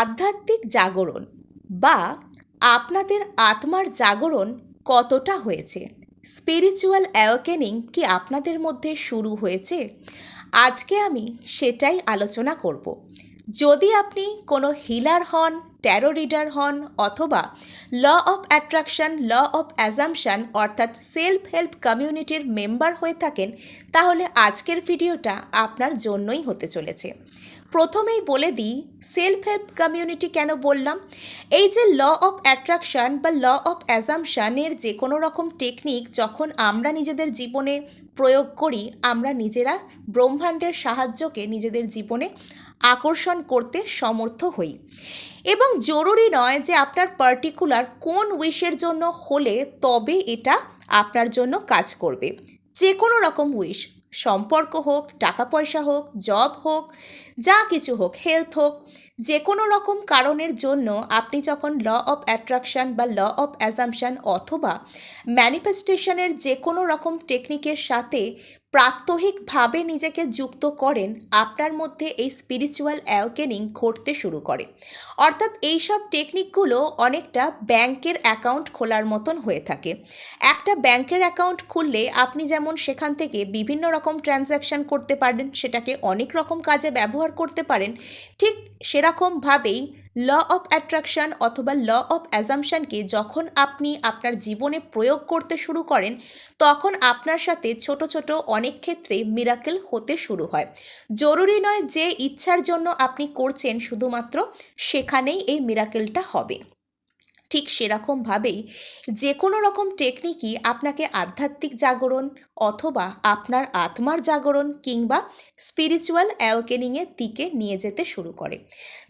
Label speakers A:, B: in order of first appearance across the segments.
A: আধ্যাত্মিক জাগরণ বা আপনাদের আত্মার জাগরণ কতটা হয়েছে? স্পিরিচুয়াল অ্যাওয়াকেনিং কি আপনাদের মধ্যে শুরু হয়েছে? আজকে আমি সেটাই আলোচনা করব। যদি আপনি কোনো হিলার হন ট্যারো রিডার হন অথবা law of attraction law of assumption অর্থাৎ সেলফ হেল্প কমিউনিটির মেম্বার হয়ে থাকেন, তাহলে আজকের ভিডিওটা আপনার জন্যই হতে চলেছে। প্রথমেই বলে দিই সেলফ হেল্প কমিউনিটি কেন বললাম? এই যে ল অফ অ্যাট্রাকশন বা ল অফ অ্যাজামশানের যে কোনো রকম টেকনিক যখন আমরা নিজেদের জীবনে প্রয়োগ করি, আমরা নিজেরা ব্রহ্মাণ্ডের সাহায্যকে নিজেদের জীবনে আকর্ষণ করতে সমর্থ হই। এবং জরুরি নয় যে আপনার পার্টিকুলার কোন উইশের জন্য হলে তবে এটা আপনার জন্য কাজ করবে। যে কোনো রকম উইশ সম্পর্ক হোক, টাকা পয়সা হোক জব হোক, যা কিছু হোক হেলথ হোক যে কোনো রকম কারণের জন্য আপনি যখন ল অফ অ্যাট্রাকশন বা ল অফ অ্যাজামশন অথবা ম্যানিফেস্টেশনের যে কোনো রকম টেকনিকের সাথে প্রাত্যহিকভাবে নিজেকে যুক্ত করেন, আপনার মধ্যে এই স্পিরিচুয়াল অ্যাওকেনিং ঘটতে শুরু করে। অর্থাৎ এইসব টেকনিকগুলো অনেকটা ব্যাংকের অ্যাকাউন্ট খোলার মতন হয়ে থাকে। একটা ব্যাংকের অ্যাকাউন্ট খুললে আপনি যেমন সেখান থেকে বিভিন্ন রকম ট্রানজ্যাকশান করতে পারেন সেটাকে অনেক রকম কাজে ব্যবহার করতে পারেন, ঠিক সেরকমভাবেই ল অফ অ্যাট্রাকশন অথবা ল অফ অ্যাজামশানকে যখন আপনি আপনার জীবনে প্রয়োগ করতে শুরু করেন, তখন আপনার সাথে ছোট ছোট অনেক ক্ষেত্রে মিরাকেল হতে শুরু হয়। জরুরি নয় যে ইচ্ছার জন্য আপনি করছেন, শুধুমাত্র সেখানেই এই মিরাকেলটা হবে। ঠিক সেরকমভাবেই যে কোনো রকম টেকনিকই আপনাকে আধ্যাত্মিক জাগরণ অথবা আপনার আত্মার জাগরণ কিংবা স্পিরিচুয়াল অ্যাওকেনিংয়ের দিকে নিয়ে যেতে শুরু করে।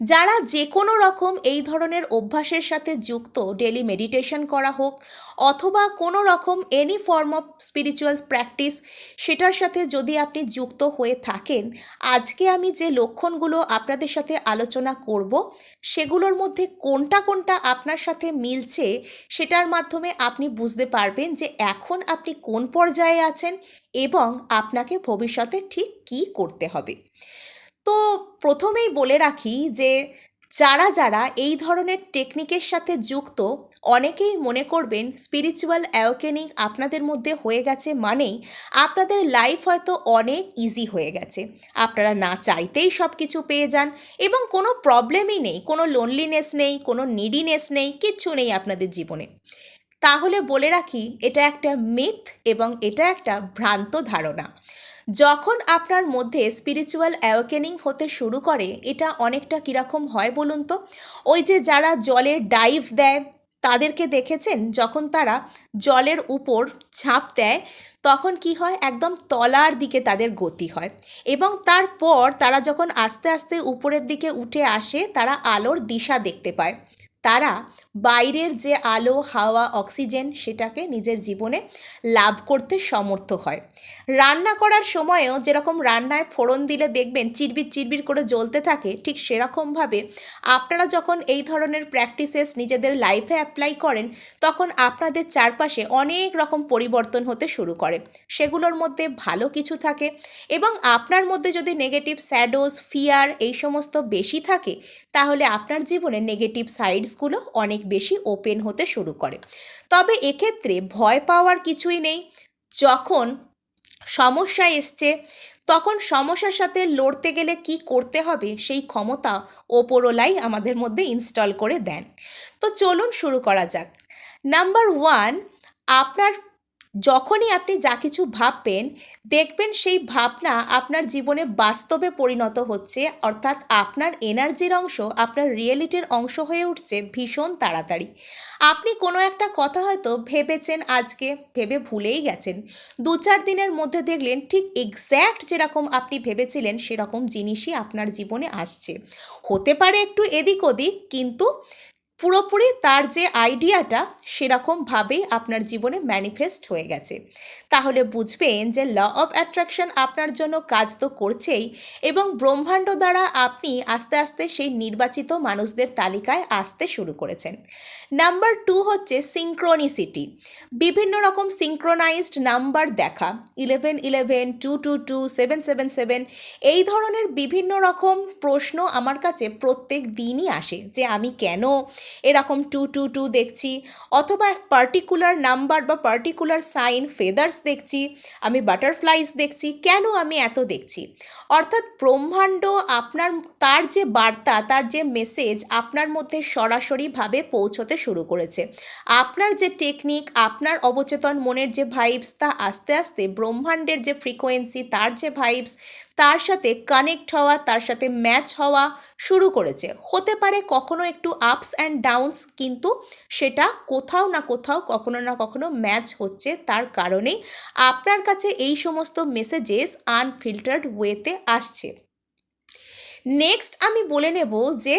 A: যারা যে কোনো রকম এই ধরনের অভ্যাসের সাথে যুক্ত ডেলি মেডিটেশন করা হোক অথবা কোনো রকম any form of spiritual practice সেটার সাথে যদি আপনি যুক্ত হয়ে থাকেন, আজকে আমি যে লক্ষণগুলো আপনাদের সাথে আলোচনা করব, সেগুলোর মধ্যে কোনটা কোনটা আপনার সাথে মিলছে সেটার মাধ্যমে আপনি বুঝতে পারবেন যে এখন আপনি কোন পর্যায়ে এবং আপনাকে ভবিষ্যতে ঠিক কী করতে হবে। তো প্রথমেই বলে রাখি যে, যারা যারা এই ধরনের টেকনিকের সাথে যুক্ত, অনেকেই মনে করবেন স্পিরিচুয়াল অ্যাওকেনিং আপনাদের মধ্যে হয়ে গেছে মানেই আপনাদের লাইফ হয়তো অনেক ইজি হয়ে গেছে। আপনারা না চাইতেই সব কিছু পেয়ে যান এবং কোনো প্রবলেমই নেই, কোনো লোনলিনেস নেই, কোনো নিডিনেস নেই, কিচ্ছু নেই আপনাদের জীবনে। তাহলে বলে রাখি, এটা একটা মিথ এবং এটা একটা ভ্রান্ত ধারণা। যখন আপনার মধ্যে স্পিরিচুয়াল অ্যাওকেনিং হতে শুরু করে, এটা অনেকটা কীরকম হয় বলুন তো? ওই যে যারা জলে ডাইভ দেয়, তাদেরকে দেখেছেন? যখন তারা জলের উপর ঝাঁপ দেয়, তখন কি হয়? একদম তলার দিকে তাদের গতি হয়। এবং তারপর তারা যখন আস্তে আস্তে উপরের দিকে উঠে আসে, তারা আলোর দিশা দেখতে পায়। তারা বাইরের যে আলো, হাওয়া, অক্সিজেন সেটাকে নিজের জীবনে লাভ করতে সমর্থ হয়। রান্না করার সময়েও যেরকম রান্নায় ফোড়ন দিলে দেখবেন চিরবির চিরবির করে জ্বলতে থাকে, ঠিক সেরকমভাবে আপনারা যখন এই ধরনের প্র্যাকটিসেস নিজেদের লাইফে অ্যাপ্লাই করেন, তখন আপনাদের চারপাশে অনেক রকম পরিবর্তন হতে শুরু করে। সেগুলোর মধ্যে ভালো কিছু থাকে এবং আপনার মধ্যে যদি নেগেটিভ স্যাডোস ফিয়ার এই সমস্ত বেশি থাকে, তাহলে আপনার জীবনে নেগেটিভ সাইডসগুলো অনেক বেশি ওপেন হতে শুরু করে। তবে এক্ষেত্রে ভয় পাওয়ার কিছুই নেই। যখন সমস্যা এসছে, তখন সমস্যার সাথে লড়তে গেলে কি করতে হবে সেই ক্ষমতা ওপরওলাই আমাদের মধ্যে ইনস্টল করে দেন। তো চলুন শুরু করা যাক। নাম্বার ওয়ান আপনার যখনই আপনি যা কিছু ভাববেন, দেখবেন সেই ভাবনা আপনার জীবনে বাস্তবে পরিণত হচ্ছে, অর্থাৎ আপনার এনার্জির অংশ, আপনার রিয়েলিটির অংশ হয়ে উঠছে ভীষণ তাড়াতাড়ি। আপনি কোনো একটা কথা হয়তো ভেবেছেন আজকে, ভেবে ভুলেই গেছেন। দু চার দিনের মধ্যে দেখলেন ঠিক এক্স্যাক্ট যেরকম আপনি ভেবেছিলেন সেরকম জিনিসই আপনার জীবনে আসছে। হতে পারে একটু এদিক ওদিক কিন্তু পুরোপুরি তার যে আইডিয়াটা সেরকমভাবেই আপনার জীবনে ম্যানিফেস্ট হয়ে গেছে। তাহলে বুঝবেন যে ল অফ অ্যাট্রাকশন আপনার জন্য কাজ তো করছেই এবং ব্রহ্মাণ্ড দ্বারা আপনি আস্তে আস্তে সেই নির্বাচিত মানুষদের তালিকায় আসতে শুরু করেছেন। নাম্বার টু হচ্ছে সিঙ্ক্রোনিসিটি বিভিন্ন রকম সিঙ্ক্রোনাইজড নাম্বার দেখা। Eleven eleven two two two seven seven seven এই ধরনের বিভিন্ন রকম প্রশ্ন আমার কাছে প্রত্যেক দিনই আসে যে আমি কেন এরকম টু টু টু দেখছি, অথবা পার্টিকুলার নাম্বার বা পার্টিকুলার সাইন ফেদার্স দেখছি, আমি বাটারফ্লাইজ দেখছি, কেন আমি এত দেখছি? অর্থাৎ ব্রহ্মাণ্ড আপনার, তার যে বার্তা, তার যে মেসেজ আপনার মধ্যে সরাসরিভাবে পৌঁছতে শুরু করেছে। আপনার যে টেকনিক আপনার অবচেতন মনের যে ভাইবস তা আস্তে আস্তে ব্রহ্মাণ্ডের যে ফ্রিকোয়েন্সি তার যে ভাইবস তার সাথে কানেক্ট হওয়া, তার সাথে ম্যাচ হওয়া শুরু করেছে। হতে পারে কখনো একটু আপস অ্যান্ড ডাউনস কিন্তু সেটা কোথাও না কোথাও, কখনো না কখনো ম্যাচ হচ্ছে তার কারণে আপনার কাছে এই সমস্ত মেসেজেস আনফিল্টার্ড ওয়েতে আসছে। নেক্সট আমি বলে নেব যে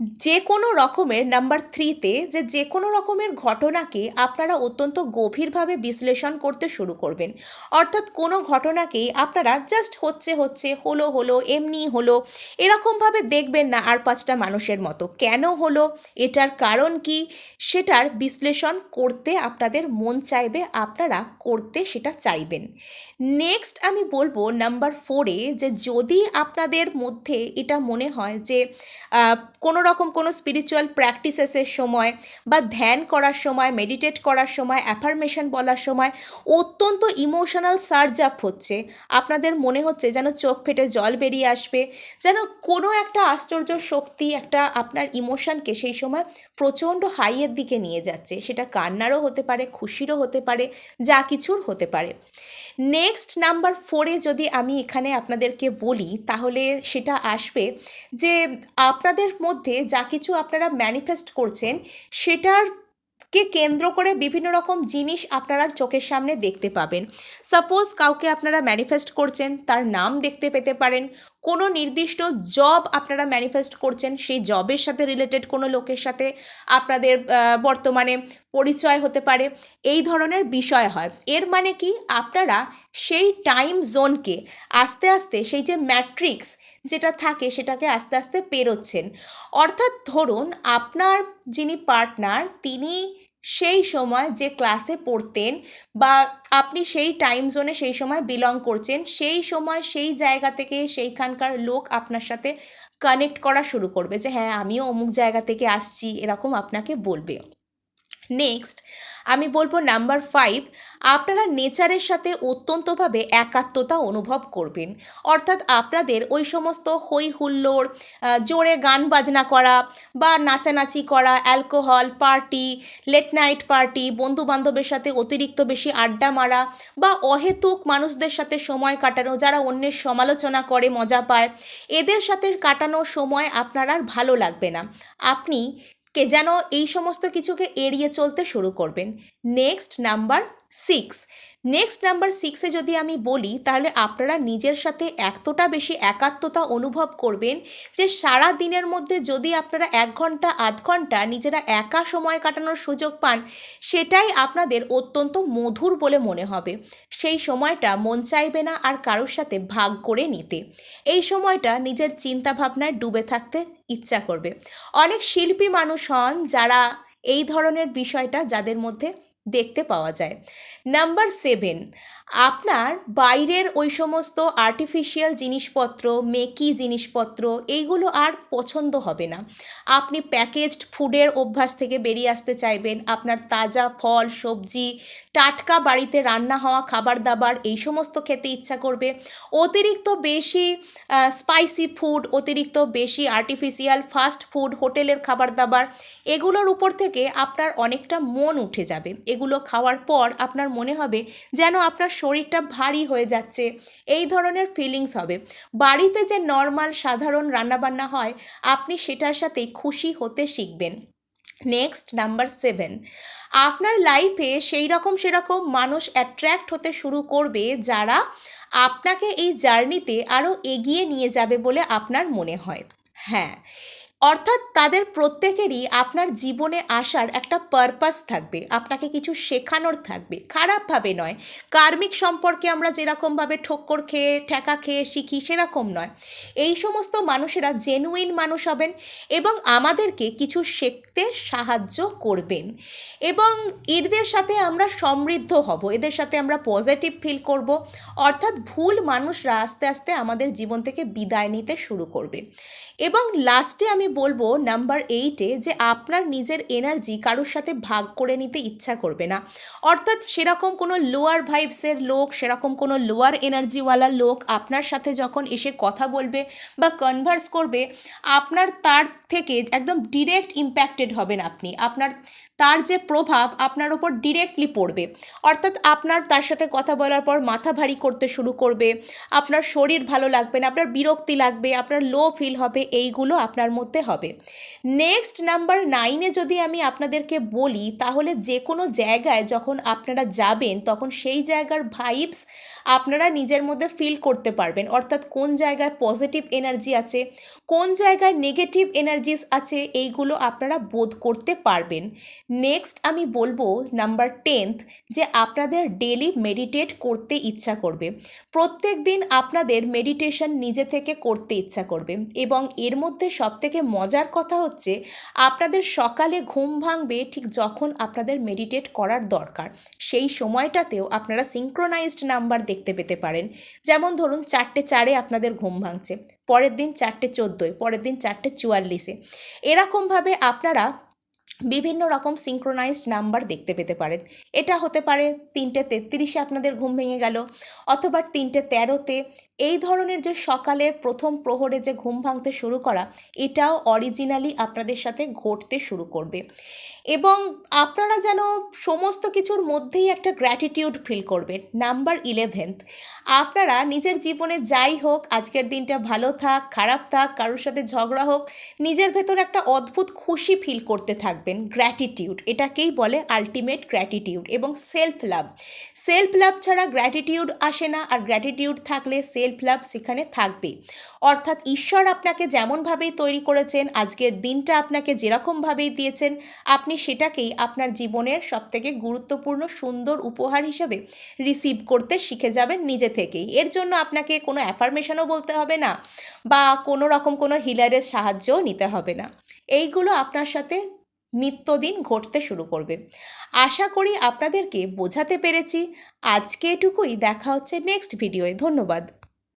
A: যে কোনো রকমের নাম্বার থ্রিতে যে যে কোনো রকমের ঘটনাকে আপনারা অত্যন্ত গভীরভাবে বিশ্লেষণ করতে শুরু করবেন। অর্থাৎ কোনো ঘটনাকেই আপনারা জাস্ট হচ্ছে হচ্ছে, হলো হলো, এমনি হলো, এরকমভাবে দেখবেন না আর পাঁচটা মানুষের মতো। কেন হলো, এটার কারণ কি, সেটার বিশ্লেষণ করতে আপনাদের মন চাইবে, আপনারা করতে সেটা চাইবেন। নেক্সট আমি বলব নাম্বার ফোরে যে যদি আপনাদের মধ্যে এটা মনে হয় যে কোনো রকম কোনো স্পিরিচুয়াল প্র্যাকটিসেসের সময় বা ধ্যান করার সময় মেডিটেট করার সময় অ্যাফার্মেশন বলার সময় অত্যন্ত ইমোশনাল সার্জ আপ হচ্ছে। আপনাদের মনে হচ্ছে যেন চোখ ফেটে জল বেরিয়ে আসবে, যেন কোনো একটা আশ্চর্য শক্তি, একটা আপনার ইমোশনকে সেই সময় প্রচণ্ড হাইয়ের দিকে নিয়ে যাচ্ছে। সেটা কান্নারও হতে পারে, খুশিরও হতে পারে, যা কিছুর হতে পারে। নেক্সট নাম্বার ফোরে যদি আমি এখানে আপনাদেরকে বলি, তাহলে সেটা আসবে যে আপনাদের মধ্যে যা কিছু আপনারা ম্যানিফেস্ট করছেন, সেটার কে কেন্দ্র করে বিভিন্ন রকম জিনিস আপনারা চোখের সামনে দেখতে পাবেন। সাপোজ কাউকে আপনারা ম্যানিফেস্ট করছেন, তার নাম দেখতে পেতে পারেন কোনো নির্দিষ্ট জব আপনারা ম্যানিফেস্ট করছেন, সেই জবের সাথে রিলেটেড কোনো লোকের সাথে আপনাদের বর্তমানে পরিচয় হতে পারে, এই ধরনের বিষয় হয়। এর মানে কি? আপনারা সেই টাইম জোনকে আস্তে আস্তে, সেই যে ম্যাট্রিক্স যেটা থাকে, সেটাকে আস্তে আস্তে পেরোচ্ছেন। অর্থাৎ ধরুন, আপনার যিনি পার্টনার তিনি সেই সময় যে ক্লাসে পড়তেন বা আপনি সেই টাইম জোনে সেই সময় বিলং করছেন, সেই সময় সেই জায়গা থেকে সেইখানকার লোক আপনার সাথে কানেক্ট করা শুরু করবে যে হ্যাঁ আমিও অমুক জায়গা থেকে আসছি। এরকম আপনাকে বলবে। নেক্সট আমি বলব নাম্বার ফাইভ আপনারা নেচারের সাথে অত্যন্তভাবে একাত্মতা অনুভব করবেন। অর্থাৎ আপনাদের ওই সমস্ত হই হুল্লোড় জোরে গান বাজনা করা বা নাচানাচি করা alcohol party late night party বন্ধু বান্ধবের সাথে অতিরিক্ত বেশি আড্ডা মারা বা অহেতুক মানুষদের সাথে সময় কাটানো, যারা অন্যের সমালোচনা করে, মজা পায়, এদের সাথে কাটানো সময় আপনার আর ভালো লাগবে না। আপনি কে যেন এই সমস্ত কিছুকে এড়িয়ে চলতে শুরু করবেন। Next number six next number সিক্সে যদি আমি বলি, তাহলে আপনারা নিজের সাথে এতটা বেশি একাত্মতা অনুভব করবেন যে সারা দিনের মধ্যে যদি আপনারা এক ঘণ্টা, আধ ঘণ্টা নিজেরা একা সময় কাটানোর সুযোগ পান, সেটাই আপনাদের অত্যন্ত মধুর বলে মনে হবে। সেই সময়টা মন চাইবে না আর কারোর সাথে ভাগ করে নিতে। এই সময়টা নিজের চিন্তা ভাবনায় ডুবে থাকতে ইচ্ছা করবে। অনেক শিল্পী মানুষ হন যারা এই ধরনের বিষয়টা যাদের মধ্যে দেখতে পাওয়া যায়। নাম্বার সেভেন আপনার বাইরের ওই সমস্ত আর্টিফিশিয়াল জিনিসপত্র, মেকি জিনিসপত্র এইগুলো আর পছন্দ হবে না। আপনি প্যাকেজড ফুডের অভ্যাস থেকে বেরিয়ে আসতে চাইবেন। আপনার তাজা ফল, সবজি টাটকা বাড়িতে রান্না হওয়া, খাবার দাবার, এই সমস্ত খেতে ইচ্ছা করবে। অতিরিক্ত বেশি স্পাইসি ফুড অতিরিক্ত বেশি আর্টিফিশিয়াল ফাস্ট ফুড হোটেলের খাবার দাবার, এগুলোর উপর থেকে আপনার অনেকটা মন উঠে যাবে। এগুলো খাওয়ার পর আপনার মনে হবে যেন আপনার শরীরটা ভারী হয়ে যাচ্ছে। এই ধরনের ফিলিংস হবে। বাড়িতে যে নর্মাল সাধারণ রান্নাবান্না হয়, আপনি সেটার সাথে খুশি হতে শিখবেন। নেক্সট নাম্বার সেভেন আপনার লাইফে সেই রকম সেরকম মানুষ অ্যাট্রাক্ট হতে শুরু করবে যারা আপনাকে এই জার্নিতে আরও এগিয়ে নিয়ে যাবে বলে আপনার মনে হয়। হ্যাঁ অর্থাৎ তাদের প্রত্যেকেরই আপনার জীবনে আসার একটা পারপাস থাকবে, আপনাকে কিছু শেখানোর থাকবে। খারাপভাবে নয়। কার্মিক সম্পর্কে আমরা যেরকমভাবে ঠক্কর খেয়ে, ঠেকা খেয়ে শিখি, সেরকম নয়। এই সমস্ত মানুষেরা জেনুইন মানুষ হবেন এবং আমাদেরকে কিছু শিখতে সাহায্য করবেন। এবং এদের সাথে আমরা সমৃদ্ধ হব, এদের সাথে আমরা পজিটিভ ফিল করব। অর্থাৎ ভুল মানুষরা আস্তে আস্তে আমাদের জীবন থেকে বিদায় নিতে শুরু করবে। এবং লাস্টে আমি বলব নাম্বার এইটে যে আপনার নিজের এনার্জি কারোর সাথে ভাগ করে নিতে ইচ্ছা করবে না। অর্থাৎ সেরকম কোনো লোয়ার ভাইবসের লোক, সেরকম কোনো লোয়ার এনার্জিওয়ালা লোক আপনার সাথে যখন এসে কথা বলবে বা কনভার্স করবে, আপনার তার থেকে একদম ডিরেক্ট ইম্প্যাক্টেড হবেন আপনি। আপনার, তার যে প্রভাব আপনার ওপর ডিরেক্টলি পড়বে। অর্থাৎ আপনার তার সাথে কথা বলার পর মাথা ভারী করতে শুরু করবে, আপনার শরীর ভালো লাগবে না, আপনার বিরক্তি লাগবে, আপনার লো ফিল হবে, এইগুলো আপনার মধ্যে হবে। নেক্সট নাম্বার নাইনে যদি আমি আপনাদেরকে বলি, তাহলে যে কোনো জায়গায় যখন আপনারা যাবেন, তখন সেই জায়গার ভাইবস আপনারা নিজের মধ্যে ফিল করতে পারবেন। অর্থাৎ কোন জায়গায় পজিটিভ এনার্জি আছে, কোন জায়গায় নেগেটিভ এনার্জিস আছে, এইগুলো আপনারা বোধ করতে পারবেন। নেক্সট আমি বলব নাম্বার টেন্থ যে আপনাদের ডেলি মেডিটেট করতে ইচ্ছা করবে। প্রত্যেক দিন আপনাদের মেডিটেশন নিজে থেকে করতে ইচ্ছা করবে এবং এর মধ্যে সবথেকে মজার কথা হচ্ছে, আপনাদের সকালে ঘুম ভাঙবে ঠিক যখন আপনাদের মেডিটেট করার দরকার। সেই সময়টাতেও আপনারা সিঙ্ক্রোনাইজড নাম্বার দেখতে পেতে পারেন। যেমন ধরুন চারটে চারে আপনাদের ঘুম ভাঙছে, পরের দিন চারটে চোদ্দোয়, পরের দিন চারটে চুয়াল্লিশে। এরকমভাবে আপনারা বিভিন্ন রকম সিঙ্ক্রোনাইজড নাম্বার দেখতে পেতে পারেন। এটা হতে পারে তিনটে তেত্রিশে আপনাদের ঘুম ভেঙে গেল, অথবা তিনটে তেরোতে এই ধরনের যে সকালের প্রথম প্রহরে যে ঘুম ভাঙতে শুরু করা, এটাও অরিজিনালি আপনাদের সাথে ঘটতে শুরু করবে। এবং আপনারা যেন সমস্ত কিছুর মধ্যেই একটা গ্র্যাটিটিউড ফিল করবেন। নাম্বার ইলেভেন্থ আপনারা নিজের জীবনে যাই হোক, আজকের দিনটা ভালো থাক, খারাপ থাক, কারোর সাথে ঝগড়া হোক, নিজের ভেতর একটা অদ্ভুত খুশি ফিল করতে থাকবেন। গ্র্যাটিটিউড এটাকেই বলে আলটিমেট গ্র্যাটিটিউড এবং সেলফ লাভ সেলফ লাভ ছাড়া গ্র্যাটিটিউড আসে না, আর গ্র্যাটিটিউড থাকলে সেলফ লাভ সেখানে থাকবে। অর্থাৎ ঈশ্বর আপনাকে যেমনভাবেই তৈরি করেছেন, আজকের দিনটা আপনাকে যেরকমভাবেই দিয়েছেন, আপনি সেটাকেই আপনার জীবনের সবথেকে গুরুত্বপূর্ণ, সুন্দর উপহার হিসেবে রিসিভ করতে শিখে যাবেন নিজে থেকেই। এর জন্য আপনাকে কোনো অ্যাফার্মেশনও বলতে হবে না বা কোনো রকম কোনো হিলারের সাহায্যও নিতে হবে না। এইগুলো আপনার সাথে নিত্যদিন ঘটতে শুরু করবে। আশা করি আপনাদেরকে বোঝাতে পেরেছি। আজকে এটুকুই, দেখা হচ্ছে নেক্সট ভিডিওয়ে ধন্যবাদ।